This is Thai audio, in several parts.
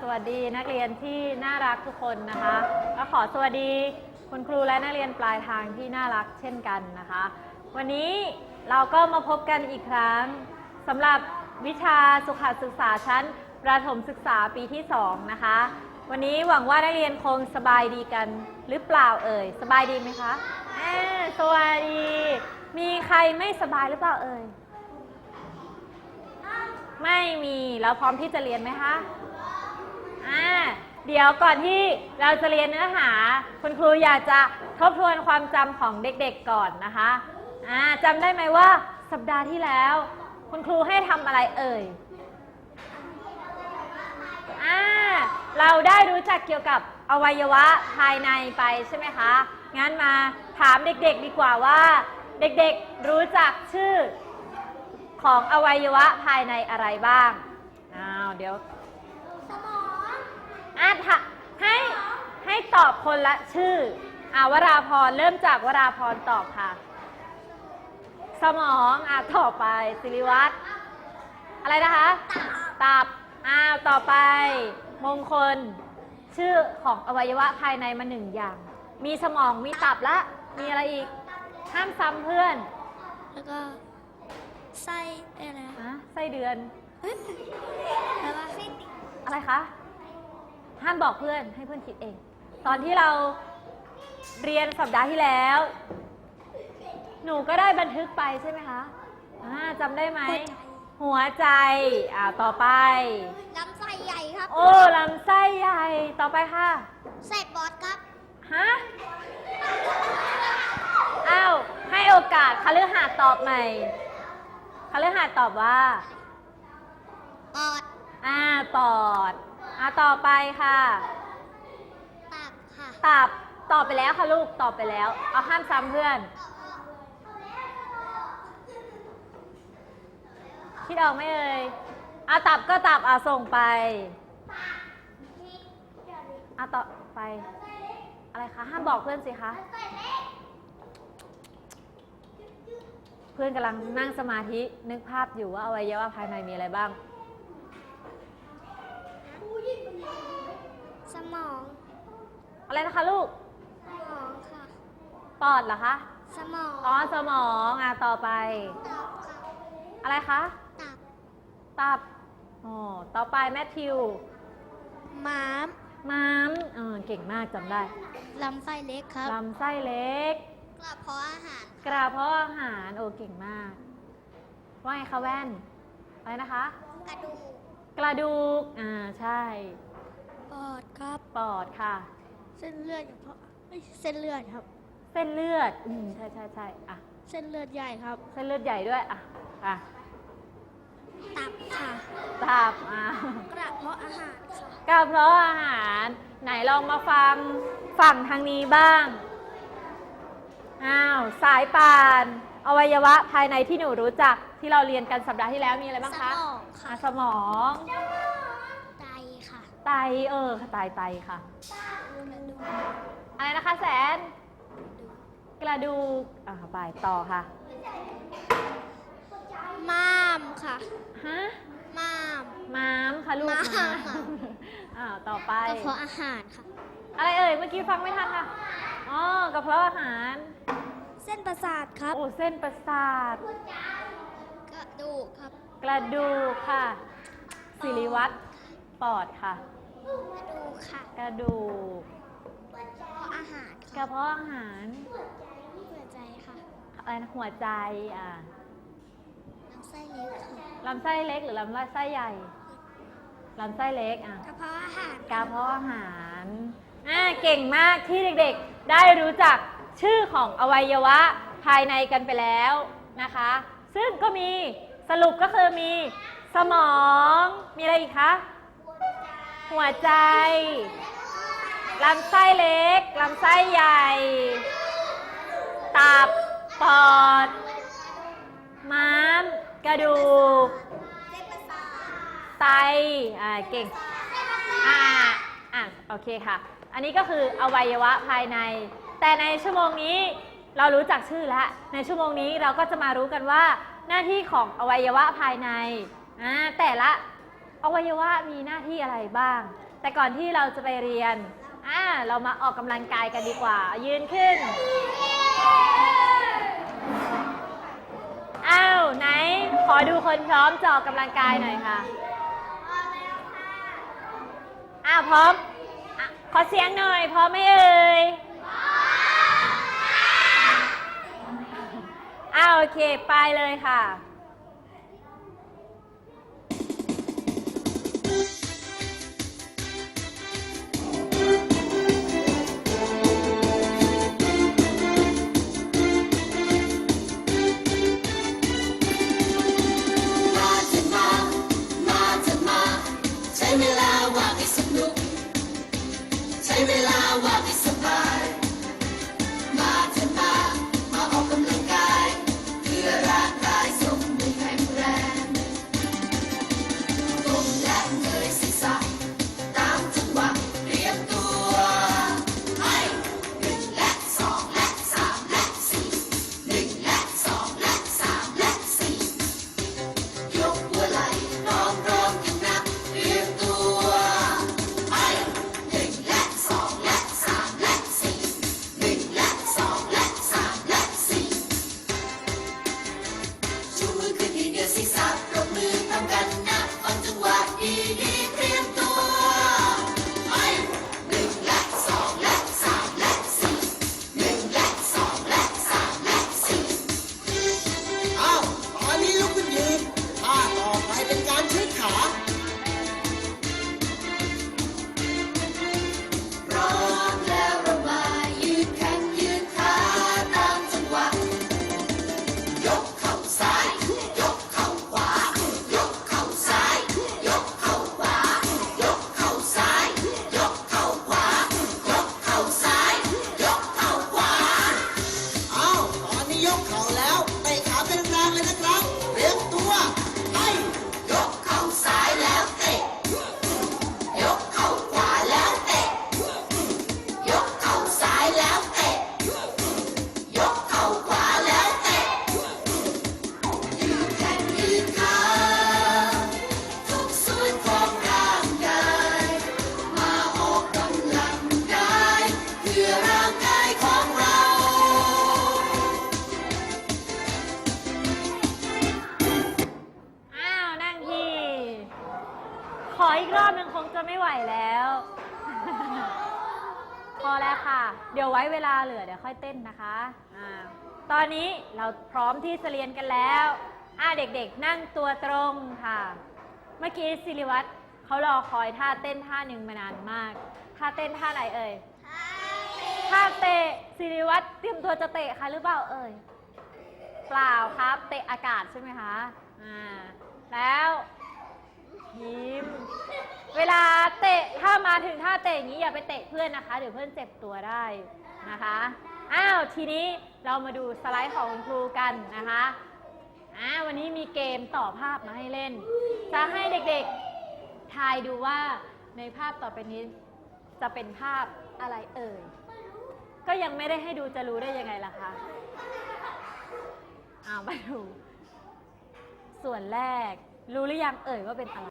สวัสดีนักเรียนที่น่ารักทุกคนนะคะก็ขอสวัสดีคุณครูและนักเรียนปลายทางที่น่ารักเช่นกันนะคะ วันนี้เราก็มาพบกันอีกครั้งสำหรับวิชาสุขศึกษาชั้นประถมศึกษาปีที่ 2 นะคะ วันนี้หวังว่านักเรียนคงสบายดีกันหรือเปล่าเอ่ย สบายดีไหมคะแอสวัสดี มีใครไม่สบายหรือเปล่าเอ่ยไม่มี แล้วพร้อมที่จะเรียนไหมคะ อ่าเดี๋ยวก่อนที่เราจะเรียนเนื้อหา คุณครูอยากจะทบทวนความจำของเด็กๆก่อนนะคะอ่าจำได้ไหมว่าสัปดาห์ที่แล้ว คุณครูให้ทำอะไรเอ่ยอ่าเราได้รู้จักเกี่ยวกับอวัยวะภายในไปใช่ไหมคะ งั้นมาถามเด็กๆดีกว่าว่า เด็กๆรู้จักชื่อของอวัยวะภายในอะไรบ้างอ้าวเดี๋ยว อะถ้าให้ให้ตอบคนละชื่ออ่าวราพรเริ่มจากวราพรตอบค่ะ สมองอะต่อไปสิริวัตรอะไรนะคะตับอ้าวต่อไป มงคล ชื่อของอวัยวะภายในมาหนึ่งอย่าง มีสมองมีตับและ มีอะไรอีก ห้ามซ้ำเพื่อน แล้วก็ไส้อะไรนะฮะไส้เดือน แล้วก็ไส้ติ่งอะไรคะ ห้ามบอกเพื่อนให้เพื่อนคิดเอง ตอนที่เราเรียนสัปดาห์ที่แล้ว หนูก็ได้บันทึกไปใช่ไหมคะอ่าจำได้ไหม หัวใจ อ่าต่อไป ลำไส้ใหญ่ครับโอ้ลำไส้ใหญ่ ต่อไปค่ะไส้ปอดครับ ฮะ อ้าว ให้โอกาสคฤหาสน์ตอบใหม่คฤหาสน์ตอบว่า ปอด อ่า ปอด อ่าต่อไปค่ะ ตับค่ะตอบตอบไปแล้วค่ะลูกตอบไปแล้ว เอาห้ามซ้ำเพื่อน คิดออกไหมเอ่ยเอาตับก็ตับเอาส่งไปเอาต่อไป อะไรคะห้ามบอกเพื่อนสิคะเพื่อนกำลังนั่งสมาธินึกภาพอยู่ว่าอวัยวะภายในมีอะไรบ้าง สมองอะไรนะคะลูก สมองค่ะ ปอดเหรอคะ สมองอ๋อ สมองอะต่อไป ตับค่ะอะไรคะ ตับตับ อ๋อ ต่อไปแมทธิว ม้ามม้ามเออเก่งมากจำได้ ลำไส้เล็กครับ ลำไส้เล็ก กระเพาะอาหาร กระเพาะอาหาร โอ้เก่งมาก ว่าไงคะแว่น อะไรนะคะ กระดูก กระดูก อ่า ใช่ ปอดครับ ปอดค่ะ เส้นเลือดกระเพาะเอ้ยเส้นเลือดครับ เส้นเลือดอืมใช่ใช่ใช่อะ เส้นเลือดใหญ่ครับ เส้นเลือดใหญ่ด้วย อะ อะตับค่ะ ตับอะ กระเพาะอาหารค่ะ กระเพาะอาหาร ไหนลองมาฟังฝั่งทางนี้บ้าง อ้าว สายปาน อวัยวะภายในที่หนูรู้จัก ที่เราเรียนกันสัปดาห์ที่แล้วมีอะไรบ้างสคะมองอะค่ะ สมองไตค่ะไตเออไตไตค่ะกระดูกอะไรนะคะแสน กระดูกอ่าไปต่อค่ะ ม้ามค่ะ ฮะม้าม ม้ามค่ะลูกม้ามม้ามค่ะอ่าต่อไป กระเพาะอาหารค่ะ อะไรเอ่ยเมื่อกี้ฟังไม่ทันค่ะอ๋อกระเพาะอาหาร เส้นประสาทครับ โอ้เส้นประสาทก ระดูกครับ กระดูกค่ะ สิริวัตรปอดค่ะ กระดูกค่ะกระดูกกระเพาะอาหารกค่ะระเพาะอาหาร หัวใจค่ะอะไรนะหัวใจอ่าลำไส้เล็กค่ะลำไส้เล็กหรือลำไส้ใหญ่ลำไส้เล็กอะ กระเพาะอาหารกระเพาะอาหารอ่าเก่งมากที่เด็กๆ ได้รู้จักชื่อของอวัยวะภายในกันไปแล้วนะคะ ซึ่งก็มีสรุปก็คือมีสมอง มีอะไรอีกคะ หัวใจลำไส้เล็กลำไส้ใหญ่ ตับ ปอด ม้าม กระดูกเส้นประสาทไต อ่า เก่ง อ่า อะ โอเคค่ะ อันนี้ก็คืออวัยวะภายใน แต่ในชั่วโมงนี้ เรารู้จักชื่อแล้ว ในชั่วโมงนี้เราก็จะมารู้กันว่า หน้าที่ของอวัยวะภายในแต่ละอวัยวะมีหน้าที่อะไรบ้าง แต่ก่อนที่เราจะไปเรียนอ่าเรามาออกกำลังกายกันดีกว่า ยืนขึ้นอ้าวไหน ขอดูคนพร้อมจอกกำลังกายหน่อยค่ะอ้าวพร้อมอขอเสียงหน่อย พร้อมไหมเอ่ย อ้าวโอเค ไปเลยค่ะ แล้ว พอแล้วค่ะ เดี๋ยวไว้เวลาเหลือเดี๋ยวค่อยเต้นนะคะอ่าตอนนี้เราพร้อมที่จะเรียนกันแล้วอ่าเด็กๆ นั่งตัวตรงค่ะ เมื่อกี้สิริวัตรเขารอคอยท่าเต้นท่าหนึ่งมานานมาก ท่าเต้นท่าไหนเอ่ย ท่าเตะสิริวัตรเตรียมตัวจะเตะค่ะหรือเปล่าเอ่ย เปล่าครับ เตะอากาศใช่ไหมคะ อ่า แล้วยิ้ม เวลาเตะถ้า มาถึงท่าเตะอย่างนี้อย่าไปเตะเพื่อนนะคะ เดี๋ยวเพื่อนเจ็บตัวได้นะคะ อ้าวทีนี้เรามาดูสไลด์ของครูกันนะคะอ่าวันนี้มีเกมต่อภาพมาให้เล่น จะให้เด็กๆทายดูว่าในภาพต่อไปนี้จะเป็นภาพอะไรเอ่ย ก็ยังไม่ได้ให้ดูจะรู้ได้ยังไงล่ะคะอ้าวมาดู ส่วนแรกรู้หรือยังเอ่ยว่าเป็นอะไร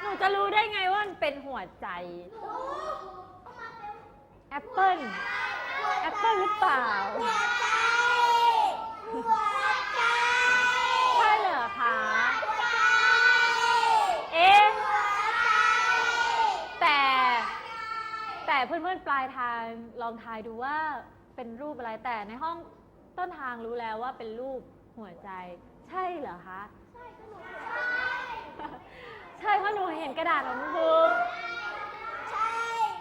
หนู จะรู้ได้ไงว่ามันเป็นหัวใจ แอปเปิ้ล แอปเปิ้ลหรือเปล่า ใช่เหรอคะ เอ๊ะ แต่ แต่เพื่อนๆปลายทางลองทายดูว่าเป็นรูปอะไร แต่ในห้องต้นทางรู้แล้วว่าเป็นรูปหัวใจ ใช่เหรอคะ ใช่ เพราะหนูเห็นกระดาษของคุณครู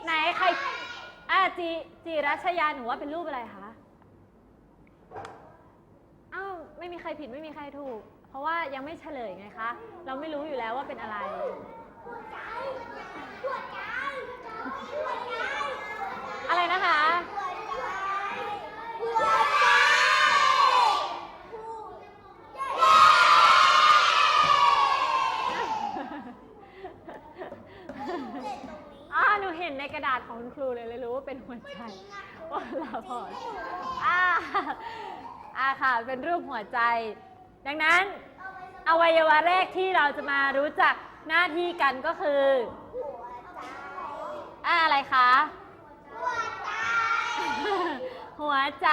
ไหนใครอะจีจีรัชยาหนูว่าเป็นรูปอะไรคะอ้าวไม่มีใครผิดไม่มีใครถูก เพราะว่ายังไม่เฉลยไงคะ เราไม่รู้อยู่แล้วว่าเป็นอะไรอะไรนะคะ อ่าหนูเห็นในกระดาษของคุณครูเลยเลยรู้ว่าเป็น หัวใจว่าลาพอดอ่าอ่าค่ะ เป็นรูปหัวใจ ดังนั้น อวัยวะแรกที่เราจะมารู้จักหน้าที่กันก็คืออะอะไรคะ หัวใจ หัวใจ